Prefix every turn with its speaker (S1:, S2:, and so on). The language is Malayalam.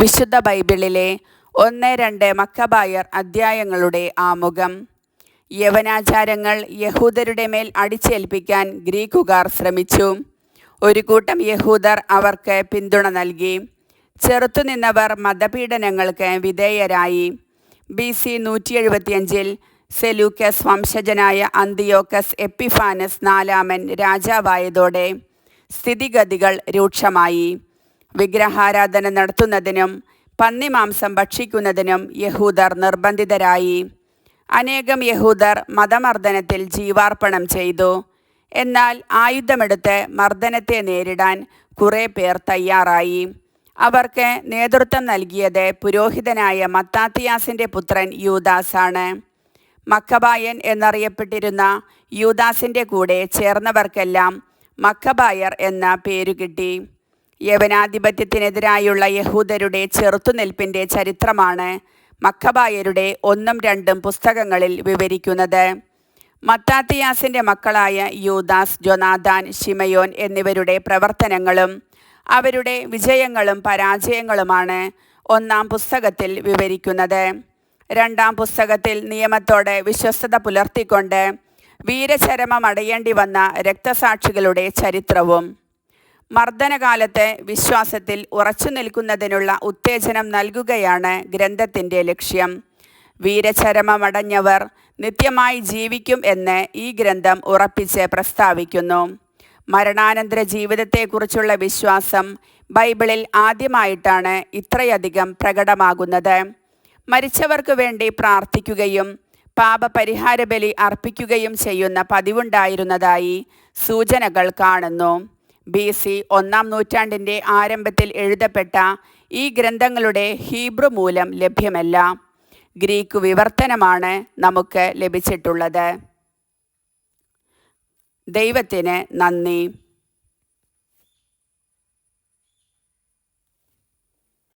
S1: വിശുദ്ധ ബൈബിളിലെ ഒന്ന് രണ്ട് മക്കബായർ അധ്യായങ്ങളുടെ ആമുഖം. യവനാചാരങ്ങൾ യഹൂദരുടെ മേൽ അടിച്ചേൽപ്പിക്കാൻ ഗ്രീക്കുകാർ ശ്രമിച്ചു. ഒരു കൂട്ടം യഹൂദർ അവർക്ക് പിന്തുണ നൽകി. ചെറുത്തുനിന്നവർ മതപീഡനങ്ങൾക്ക് വിധേയരായി. ബി സി നൂറ്റി എഴുപത്തിയഞ്ചിൽ സെലൂക്കസ് വംശജനായ അന്തിയോക്കസ് എപ്പിഫാനസ് നാലാമൻ രാജാവായതോടെ സ്ഥിതിഗതികൾ രൂക്ഷമായി. വിഗ്രഹാരാധന നടത്തുന്നതിനും പന്നിമാംസം ഭക്ഷിക്കുന്നതിനും യഹൂദർ നിർബന്ധിതരായി. അനേകം യഹൂദർ മതമർദ്ദനത്തിൽ ജീവാർപ്പണം ചെയ്തു. എന്നാൽ ആയുധമെടുത്ത് മർദ്ദനത്തെ നേരിടാൻ കുറേ പേർ തയ്യാറായി. അവർക്ക് നേതൃത്വം നൽകിയത് പുരോഹിതനായ മത്താത്തിയാസിന്റെ പുത്രൻ യൂദാസാണ്. മക്കബായൻ എന്നറിയപ്പെട്ടിരുന്ന യൂദാസിന്റെ കൂടെ ചേർന്നവർക്കെല്ലാം മക്കബായർ എന്ന പേരു കിട്ടി യവനാധിപത്യത്തിനെതിരായുള്ള യഹൂദരുടെ ചെറുത്തുനിൽപ്പിന്റെ ചരിത്രമാണ് മക്കബായരുടെ ഒന്നും രണ്ടും പുസ്തകങ്ങളിൽ വിവരിക്കുന്നത്. മത്താത്തിയാസിന്റെ മക്കളായ യൂദാസ് ജൊനാദാൻ ഷിമയോൻ എന്നിവരുടെ പ്രവർത്തനങ്ങളും അവരുടെ വിജയങ്ങളും പരാജയങ്ങളുമാണ് ഒന്നാം പുസ്തകത്തിൽ വിവരിക്കുന്നത്. രണ്ടാം പുസ്തകത്തിൽ നിയമത്തോടെ വിശ്വസ്തത പുലർത്തിക്കൊണ്ട് വീരചരമം അടയേണ്ടി വന്ന രക്തസാക്ഷികളുടെ ചരിത്രവും മർദ്ദനകാലത്ത് വിശ്വാസത്തിൽ ഉറച്ചു നിൽക്കുന്നതിനുള്ള ഉത്തേജനം നൽകുകയാണ് ഗ്രന്ഥത്തിന്റെ ലക്ഷ്യം. വീരചരമമടഞ്ഞവർ നിത്യമായി ജീവിക്കും എന്ന് ഈ ഗ്രന്ഥം ഉറപ്പിച്ച് പ്രസ്താവിക്കുന്നു. മരണാനന്തര ജീവിതത്തെക്കുറിച്ചുള്ള വിശ്വാസം ബൈബിളിൽ ആദ്യമായിട്ടാണ് ഇത്രയധികം പ്രകടമാകുന്നത്. മരിച്ചവർക്ക് വേണ്ടി പ്രാർത്ഥിക്കുകയും പാപപരിഹാര ബലി അർപ്പിക്കുകയും ചെയ്യുന്ന പതിവുണ്ടായിരുന്നതായി സൂചനകൾ കാണുന്നു. ബി സി ഒന്നാം നൂറ്റാണ്ടിന്റെ ആരംഭത്തിൽ എഴുതപ്പെട്ട ഈ ഗ്രന്ഥങ്ങളുടെ ഹീബ്രു മൂലം ലഭ്യമല്ല. ഗ്രീക്ക് വിവർത്തനമാണ് നമുക്ക് ലഭിച്ചിട്ടുള്ളത്. ദൈവത്തിന് നന്ദി.